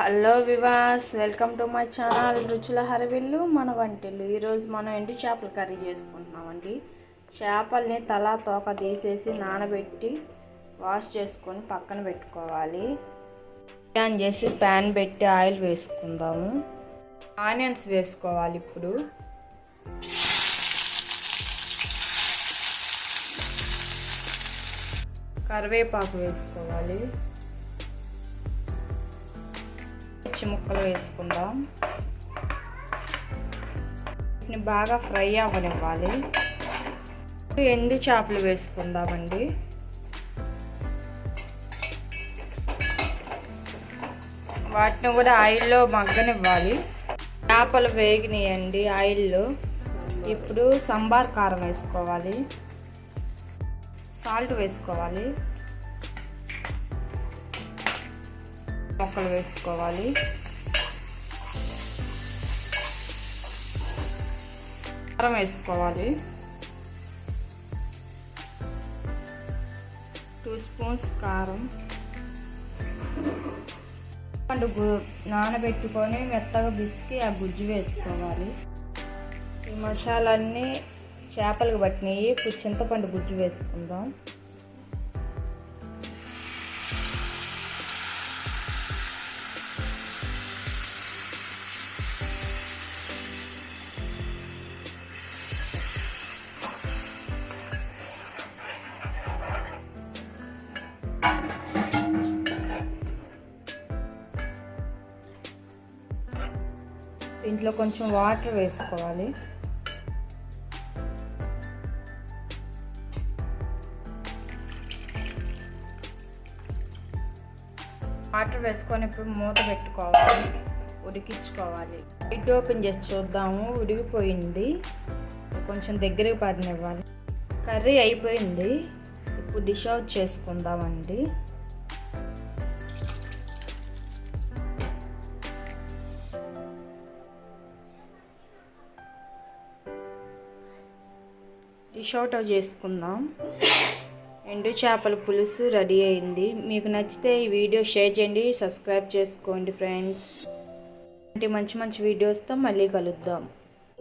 Hello viewers welcome to my channel రుచుల హరవిల్లు మన వంటలు ఈరోజు మనం ఎండు చేపల కర్రీ చేసుకుంటున్నామండి. చేపల్ని తల తోక తీసేసి నానబెట్టి వాష్ చేసుకొని పక్కన పెట్టుకోవాలి. ఆన్ చేసి ప్యాన్ పెట్టి ఆయిల్ వేసుకుందాము. ఆనియన్స్ వేసుకోవాలి ఇప్పుడు. కరివేపాకు వేసుకోవాలి. పచ్చి ముక్కలు వేసుకుందాం. వీటిని బాగా ఫ్రై అవ్వనివ్వాలి. ఎండు చేపలు వేసుకుందామండి. వాటిని కూడా ఆయిల్లో మగ్గనివ్వాలి. చేపలు వేగినాయండి ఆయిల్లో. ఇప్పుడు సంబార్ కారం వేసుకోవాలి. సాల్ట్ వేసుకోవాలి. మొక్కలు వేసుకోవాలి. కారం వేసుకోవాలి. టూ స్పూన్స్ కారం. పండు నానబెట్టుకొని మెత్తగా బిసికి ఆ గుజ్జు వేసుకోవాలి. ఈ మసాలన్నీ చేపలకు పట్టినవి ఇప్పుడు చింతపండు గుజ్జు వేసుకుందాం. దీంట్లో కొంచెం వాటర్ వేసుకోవాలి. వాటర్ వేసుకొని ఇప్పుడు మూత పెట్టుకోవాలి. ఉడికించుకోవాలి. లైట్ ఓపెన్ చేసి చూద్దాము. ఉడికిపోయింది. కొంచెం దగ్గరకు పడినివ్వాలి. కర్రీ అయిపోయింది. ఇప్పుడు డిష్ అవుట్ చేసుకుందామండి. ఫిష్ అవుట్ చేసుకుందాం. ఎండు చేపల పులుసు రెడీ అయింది. మీకు నచ్చితే ఈ వీడియో షేర్ చేయండి సబ్స్క్రైబ్ చేసుకోండి ఫ్రెండ్స్. మంచి మంచి వీడియోస్తో మళ్ళీ కలుద్దాం.